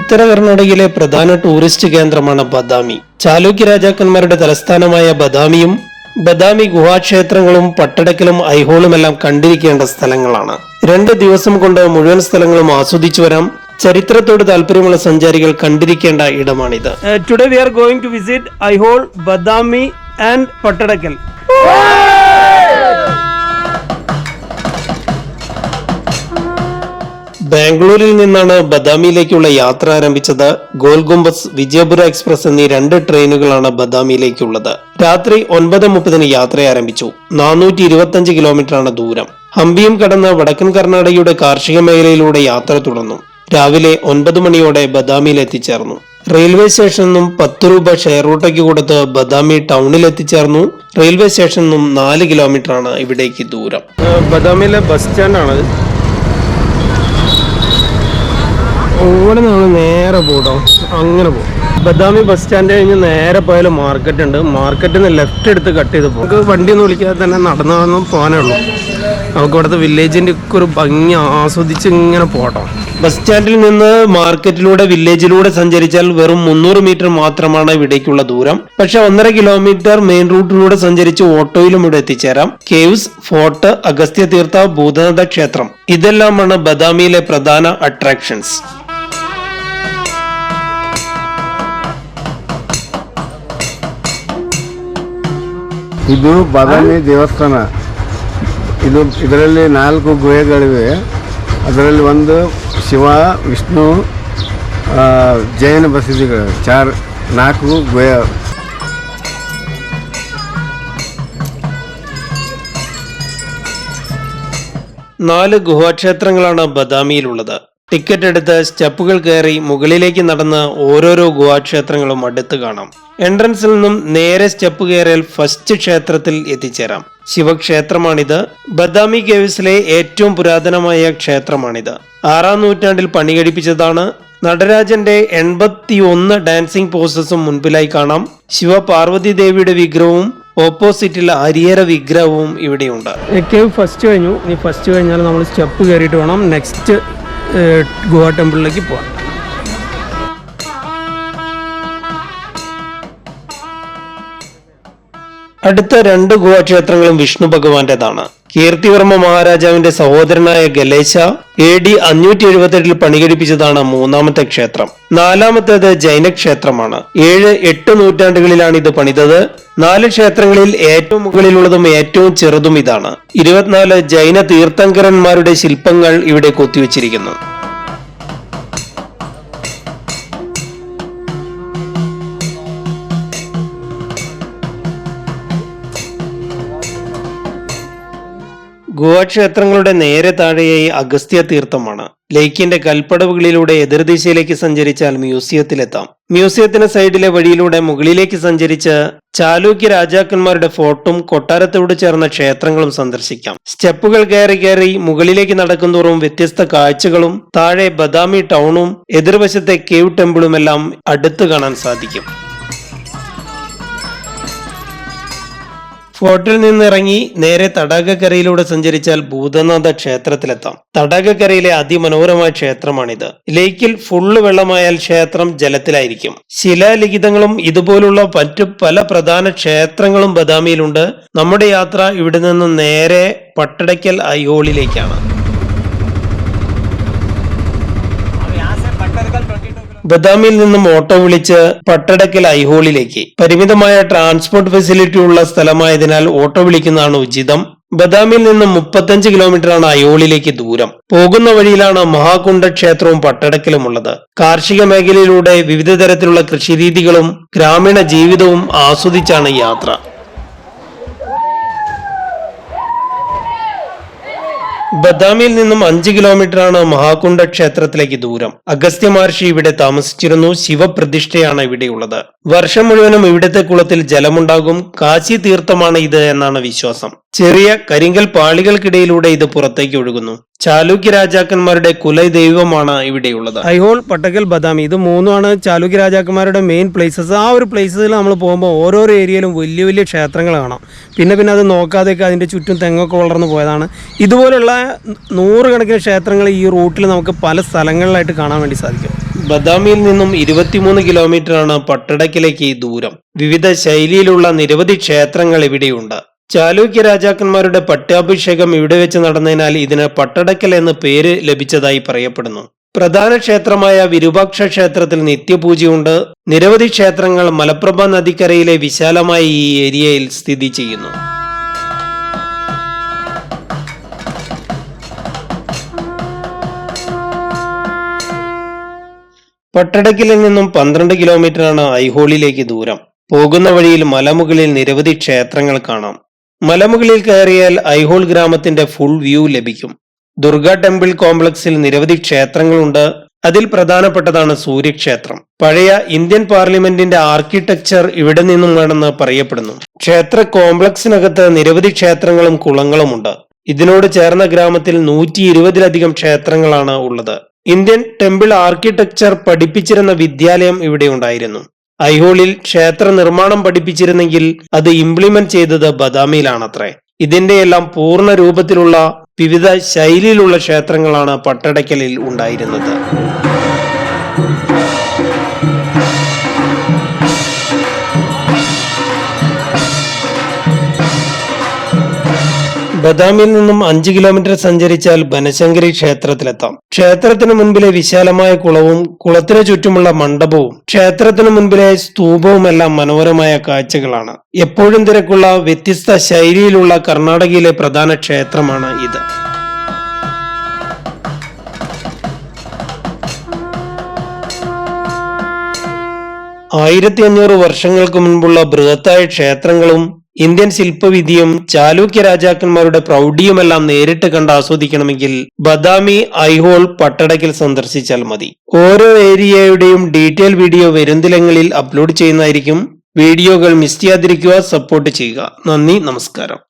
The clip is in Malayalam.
ഉത്തര കർണാടകയിലെ പ്രധാന ടൂറിസ്റ്റ് കേന്ദ്രമാണ് ബദാമി. ചാലൂക്യ രാജാക്കന്മാരുടെ തലസ്ഥാനമായ ബദാമിയും ബദാമി ഗുഹാക്ഷേത്രങ്ങളും പട്ടടക്കലും ഐഹോളുമെല്ലാം കണ്ടിരിക്കേണ്ട സ്ഥലങ്ങളാണ്. രണ്ട് ദിവസം കൊണ്ട് മുഴുവൻ സ്ഥലങ്ങളും ആസ്വദിച്ചു വരാം. ചരിത്രത്തോട് താല്പര്യമുള്ള സഞ്ചാരികൾ കണ്ടിരിക്കേണ്ട ഇടമാണിത്. Today we are going to visit Aihole Badami and Pattadakal. ബാംഗ്ലൂരിൽ നിന്നാണ് ബദാമിയിലേക്കുള്ള യാത്ര ആരംഭിച്ചത്. ഗോൽഗുംബസ് വിജയപുര എക്സ്പ്രസ് എന്നീ രണ്ട് ട്രെയിനുകളാണ് ബദാമിയിലേക്കുള്ളത്. രാത്രി ഒൻപത് മുപ്പതിന് യാത്ര ആരംഭിച്ചു. നാനൂറ്റി ഇരുപത്തിയഞ്ച് കിലോമീറ്ററാണ് ദൂരം. ഹംപിയും കടന്ന് വടക്കൻ കർണാടകയുടെ കാർഷിക മേഖലയിലൂടെ യാത്ര തുടർന്നു. രാവിലെ ഒൻപത് മണിയോടെ ബദാമിയിൽ എത്തിച്ചേർന്നു. റെയിൽവേ സ്റ്റേഷനിൽ നിന്നും പത്ത് രൂപ ഷെയർ റൂട്ടയ്ക്ക് കൊടുത്ത് ബദാമി ടൗണിൽ എത്തിച്ചേർന്നു. റെയിൽവേ സ്റ്റേഷനിൽ നിന്നും നാല് കിലോമീറ്റർ ആണ് ഇവിടേക്ക് ദൂരം. ബദാമിയിലെ ബസ് സ്റ്റാൻഡാണ്. ഇവിടെ നമ്മൾ നേരെ പോട്ടോ. അങ്ങനെ പോകും ബദാമി ബസ് സ്റ്റാൻഡ് കഴിഞ്ഞ് നേരെ പോയാലും മാർക്കറ്റ് ഉണ്ട്. മാർക്കറ്റിൽ നിന്ന് ലെഫ്റ്റ് എടുത്ത് കട്ട് ചെയ്ത് പോകും നമുക്ക് വണ്ടി ഒന്നും വിളിക്കാതെ തന്നെ നടന്നു നടന്ന് പോകാനേ ഉള്ളൂ. നമുക്ക് ഇവിടുത്തെ വില്ലേജിന്റെ ഒക്കെ ഒരു ഭംഗി ആസ്വദിച്ച് ഇങ്ങനെ പോട്ടോ ബസ് സ്റ്റാൻഡിൽ നിന്ന് മാർക്കറ്റിലൂടെ വില്ലേജിലൂടെ സഞ്ചരിച്ചാൽ വെറും മുന്നൂറ് മീറ്റർ മാത്രമാണ് ഇവിടേക്കുള്ള ദൂരം. പക്ഷെ ഒന്നര കിലോമീറ്റർ മെയിൻ റൂട്ടിലൂടെ സഞ്ചരിച്ച് ഓട്ടോയിലും ഇവിടെ എത്തിച്ചേരാം. കേവ്സ് ഫോർട്ട് അഗസ്ത്യ തീർത്ഥ ഭൂതനാഥ ക്ഷേത്രം. ഇതെല്ലാമാണ് ബദാമിയിലെ പ്രധാന അട്രാക്ഷൻസ് ಇದು ಬಾದಾಮಿ ದೇವಸ್ಥಾನ ಇದು ಇದರಲ್ಲಿ ನಾಲ್ಕು ಗುಹೆಗಳಿವೆ ಅದರಲ್ಲಿ ಒಂದು ಶಿವ ವಿಷ್ಣು ಆ, ಜೈನ ಬಸದಿಗಳು ಚಾರ್ ನಾಲ್ಕು ಗುಹೆ നാല് ഗുഹാക്ഷേത്രങ്ങളാണ് ബദാമിയിലുള്ളത് ടിക്കറ്റ് എടുത്ത് സ്റ്റെപ്പുകൾ കയറി മുകളിലേക്ക് നടന്ന് ഓരോരോ ഗുഹാക്ഷേത്രങ്ങളും അടുത്ത് കാണാം. എൻട്രൻസിൽ നിന്നും നേരെ സ്റ്റെപ്പ് കയറിയാൽ ഫസ്റ്റ് ക്ഷേത്രത്തിൽ എത്തിച്ചേരാം. ശിവക്ഷേത്രമാണിത്. ബദാമി കേവ്സിലെ ഏറ്റവും പുരാതനമായ ക്ഷേത്രമാണിത്. ആറാം നൂറ്റാണ്ടിൽ പണി കഴിപ്പിച്ചതാണ്. നടരാജന്റെ എൺപത്തി ഒന്ന് ഡാൻസിംഗ് പോസസും മുൻപിലായി കാണാം. ശിവ പാർവതി ദേവിയുടെ വിഗ്രഹവും ഓപ്പോസിറ്റിൽ അരിയര വിഗ്രഹവും ഇവിടെയുണ്ട്. കേവ് ഫസ്റ്റ് കഴിഞ്ഞു. ഇനി ഫസ്റ്റ് കഴിഞ്ഞാൽ നമ്മൾ സ്റ്റെപ്പ് കയറിയിട്ട് വേണം. നെക്സ്റ്റ് ഗോവ ടെമ്പിളിലേക്ക് പോവാം. അടുത്ത രണ്ട് ഗുഹാക്ഷേത്രങ്ങളും വിഷ്ണു ഭഗവാന്റേതാണ്. കീർത്തിവർമ്മ മഹാരാജാവിന്റെ സഹോദരനായ ഗലേശ എ ഡി അഞ്ഞൂറ്റി എഴുപത്തെട്ടിൽ പണികഴിപ്പിച്ചതാണ് മൂന്നാമത്തെ ക്ഷേത്രം. നാലാമത്തേത് ജൈനക്ഷേത്രമാണ്. ഏഴ് എട്ട് നൂറ്റാണ്ടുകളിലാണ് ഇത് പണിതത്. നാല് ക്ഷേത്രങ്ങളിൽ ഏറ്റവും മുകളിലുള്ളതും ഏറ്റവും ചെറുതും ഇതാണ്. ഇരുപത്തിനാല് ജൈന തീർത്ഥങ്കരന്മാരുടെ ശില്പങ്ങൾ ഇവിടെ കൊത്തിവെച്ചിരിക്കുന്നു. ഗുഹാക്ഷേത്രങ്ങളുടെ നേരെ താഴെയായി അഗസ്ത്യ തീർത്ഥമാണ്. ലേക്കിന്റെ കൽപ്പടവുകളിലൂടെ എതിർദിശയിലേക്ക് സഞ്ചരിച്ചാൽ മ്യൂസിയത്തിലെത്താം. മ്യൂസിയത്തിന് സൈഡിലെ വഴിയിലൂടെ മുകളിലേക്ക് സഞ്ചരിച്ച് ചാലൂക്യ രാജാക്കന്മാരുടെ ഫോർട്ടും കൊട്ടാരത്തോട് ചേർന്ന ക്ഷേത്രങ്ങളും സന്ദർശിക്കാം. സ്റ്റെപ്പുകൾ കയറി കയറി മുകളിലേക്ക് നടക്കുന്തോറും വ്യത്യസ്ത കാഴ്ചകളും താഴെ ബദാമി ടൗണും എതിർവശത്തെ കേവ് ടെമ്പിളുമെല്ലാം അടുത്തു കാണാൻ സാധിക്കും. ഫോർട്ടിൽ നിന്നിറങ്ങി നേരെ തടാകക്കരയിലൂടെ സഞ്ചരിച്ചാൽ ഭൂതനാഥ ക്ഷേത്രത്തിലെത്താം. തടാകക്കരയിലെ അതിമനോഹരമായ ക്ഷേത്രമാണിത്. ലേക്കിൽ ഫുള്ള് വെള്ളമായാൽ ക്ഷേത്രം ജലത്തിലായിരിക്കും. ശിലാലിഖിതങ്ങളും ഇതുപോലുള്ള മറ്റു പല പ്രധാന ക്ഷേത്രങ്ങളും ബദാമിയിലുണ്ട്. നമ്മുടെ യാത്ര ഇവിടെ നിന്ന് നേരെ പട്ടടയ്ക്കൽ ഐഹോളിലേക്കാണ് ബദാമിയിൽ നിന്നും ഓട്ടോ വിളിച്ച് പട്ടടക്കൽ ഐഹോളിലേക്ക്. പരിമിതമായ ട്രാൻസ്പോർട്ട് ഫെസിലിറ്റി ഉള്ള സ്ഥലമായതിനാൽ ഓട്ടോ വിളിക്കുന്നതാണ് ഉചിതം. ബദാമിൽ നിന്നും മുപ്പത്തഞ്ച് കിലോമീറ്ററാണ് അയോളിലേക്ക് ദൂരം. പോകുന്ന വഴിയിലാണ് മഹാകുണ്ഡ ക്ഷേത്രവും പട്ടടക്കലും ഉള്ളത്. കാർഷിക മേഖലയിലൂടെ വിവിധ തരത്തിലുള്ള കൃഷിരീതികളും ഗ്രാമീണ ജീവിതവും ആസ്വദിച്ചാണ് യാത്ര. ബദാമിയിൽ നിന്നും അഞ്ച് കിലോമീറ്ററാണ് മഹാകുണ്ഡ ക്ഷേത്രത്തിലേക്ക് ദൂരം. അഗസ്ത്യ മഹർഷി ഇവിടെ താമസിച്ചിരുന്നു. ശിവപ്രതിഷ്ഠയാണ് ഇവിടെയുള്ളത്. വർഷം മുഴുവനും ഇവിടുത്തെ കുളത്തിൽ ജലമുണ്ടാകും. കാശി തീർത്ഥമാണ് ഇത് എന്നാണ് വിശ്വാസം. ചെറിയ കരിങ്കൽ പാളികൾക്കിടയിലൂടെ ഇത് പുറത്തേക്ക് ഒഴുകുന്നു. ചാലൂക്യ രാജാക്കന്മാരുടെ കുലദൈവമാണ് ഇവിടെയുള്ളത്. ഐഹോൾ പട്ടക്കൽ ബദാമി ഇത് മൂന്നുമാണ് ചാലുക്യ രാജാക്കന്മാരുടെ മെയിൻ പ്ലേസസ് ആ ഒരു പ്ലേസസിൽ നമ്മൾ പോകുമ്പോൾ ഓരോരോ ഏരിയയിലും വലിയ വലിയ ക്ഷേത്രങ്ങൾ കാണാം. പിന്നെ പിന്നെ അത് നോക്കാതെയൊക്കെ അതിന്റെ ചുറ്റും തെങ്ങൊക്കെ വളർന്നു പോയതാണ്. ഇതുപോലുള്ള നൂറുകണക്കിന് ക്ഷേത്രങ്ങൾ ഈ റൂട്ടിൽ നമുക്ക് പല സ്ഥലങ്ങളിലായിട്ട് കാണാൻ വേണ്ടി സാധിക്കും. ബദാമിയിൽ നിന്നും ഇരുപത്തിമൂന്ന് കിലോമീറ്ററാണ് പട്ടടക്കിലേക്ക് ദൂരം. വിവിധ ശൈലിയിലുള്ള നിരവധി ക്ഷേത്രങ്ങൾ ഇവിടെയുണ്ട്. ചാലൂക്യ രാജാക്കന്മാരുടെ പട്ടാഭിഷേകം ഇവിടെ വെച്ച് നടന്നതിനാൽ ഇതിന് പട്ടടക്കൽ എന്ന് പേര് ലഭിച്ചതായി പറയപ്പെടുന്നു. പ്രധാന ക്ഷേത്രമായ വിരൂപാക്ഷ ക്ഷേത്രത്തിൽ നിത്യപൂജയുണ്ട്. നിരവധി ക്ഷേത്രങ്ങൾ മലപ്രഭ നദിക്കരയിലെ വിശാലമായ ഈ ഏരിയയിൽ സ്ഥിതി ചെയ്യുന്നു. പട്ടടക്കിലിൽ നിന്നും പന്ത്രണ്ട് കിലോമീറ്ററാണ് ഐഹോളിലേക്ക് ദൂരം. പോകുന്ന വഴിയിൽ മലമുകളിൽ നിരവധി ക്ഷേത്രങ്ങൾ കാണാം. മലമുകളിൽ കയറിയാൽ ഐഹോൾ ഗ്രാമത്തിന്റെ ഫുൾ വ്യൂ ലഭിക്കും. ദുർഗ ടെമ്പിൾ കോംപ്ലക്സിൽ നിരവധി ക്ഷേത്രങ്ങളുണ്ട്. അതിൽ പ്രധാനപ്പെട്ടതാണ് സൂര്യക്ഷേത്രം. പഴയ ഇന്ത്യൻ പാർലമെന്റിന്റെ ആർക്കിടെക്ചർ ഇവിടെ നിന്നുമാണെന്ന് പറയപ്പെടുന്നു. ക്ഷേത്ര കോംപ്ലക്സിനകത്ത് നിരവധി ക്ഷേത്രങ്ങളും കുളങ്ങളുമുണ്ട്. ഇതിനോട് ചേർന്ന ഗ്രാമത്തിൽ നൂറ്റി ഇരുപതിലധികം ക്ഷേത്രങ്ങളാണ് ഉള്ളത്. ഇന്ത്യൻ ടെമ്പിൾ ആർക്കിടെക്ചർ പഠിപ്പിച്ചിരുന്ന വിദ്യാലയം ഇവിടെ ഉണ്ടായിരുന്നു. ഐഹോളിൽ ക്ഷേത്ര നിർമ്മാണം പഠിപ്പിച്ചിരുന്നെങ്കിൽ അത് ഇംപ്ലിമെന്റ് ചെയ്തത് ബദാമിയിലാണത്രേ. ഇതിന്റെയെല്ലാം പൂർണ രൂപത്തിലുള്ള വിവിധ ശൈലിയിലുള്ള ക്ഷേത്രങ്ങളാണ് പട്ടടക്കലിൽ ഉണ്ടായിരുന്നത്. ബദാമിൽ നിന്നും അഞ്ച് കിലോമീറ്റർ സഞ്ചരിച്ചാൽ ബനശങ്കരി ക്ഷേത്രത്തിലെത്താം. ക്ഷേത്രത്തിന് മുൻപിലെ വിശാലമായ കുളവും കുളത്തിന് ചുറ്റുമുള്ള മണ്ഡപവും ക്ഷേത്രത്തിന് മുൻപിലെ സ്തൂപവുമെല്ലാം മനോഹരമായ കാഴ്ചകളാണ്. എപ്പോഴും തിരക്കുള്ള വ്യത്യസ്ത ശൈലിയിലുള്ള കർണാടകയിലെ പ്രധാന ക്ഷേത്രമാണ് ഇത്. ആയിരത്തി അഞ്ഞൂറ് വർഷങ്ങൾക്ക് മുൻപുള്ള ബൃഹത്തായ ക്ഷേത്രങ്ങളും ഇന്ത്യൻ ശില്പവിധിയും ചാലൂക്യ രാജാക്കന്മാരുടെ പ്രൗഢിയുമെല്ലാം നേരിട്ട് കണ്ട് ആസ്വദിക്കണമെങ്കിൽ ബദാമി ഐഹോൾ പട്ടടക്കിൽ സന്ദർശിച്ചാൽ മതി. ഓരോ ഏരിയയുടെയും ഡീറ്റെയിൽ വീഡിയോ വരുന്നിലങ്ങളിൽ അപ്ലോഡ് ചെയ്യുന്നതായിരിക്കും. വീഡിയോകൾ മിസ് ചെയ്യാതിരിക്കുക സപ്പോർട്ട് ചെയ്യുക. നന്ദി നമസ്കാരം.